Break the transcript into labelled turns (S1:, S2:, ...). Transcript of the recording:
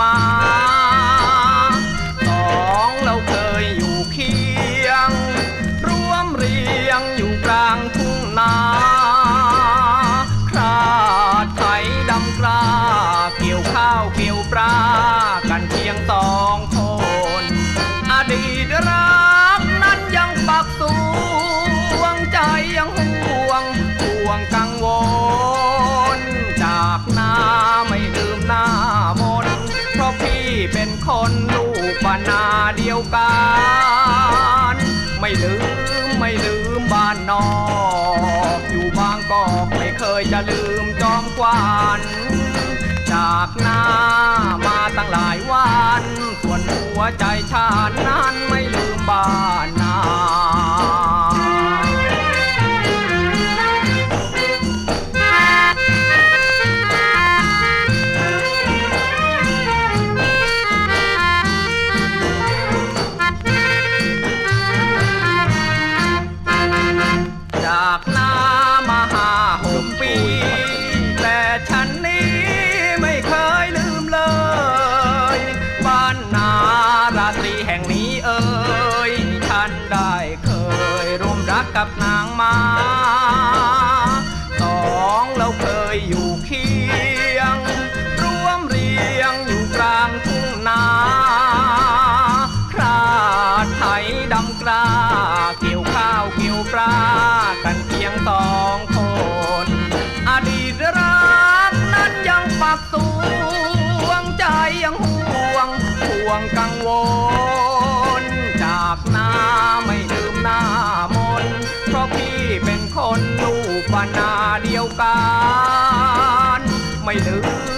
S1: กั ยวกันไม่ลืมไม่ลืมบ้านนอก อยู่บางกอกไม่เคยจะลืมจอมกวานจากหน้ามาตั้งหลายวัน ส่วนหัวใจชาตินั้นไม่ลืมบ้าน กับนางมาสองเราเคยอยู่เคียงร่วมเรียงอยู่กลางทุ่งนาคราดไถดำกล้า เกี่ยวข้าวเกี่ยวปลากันเพียงสองคน อดีตรักนั้นยังปักสว ไม่ลืม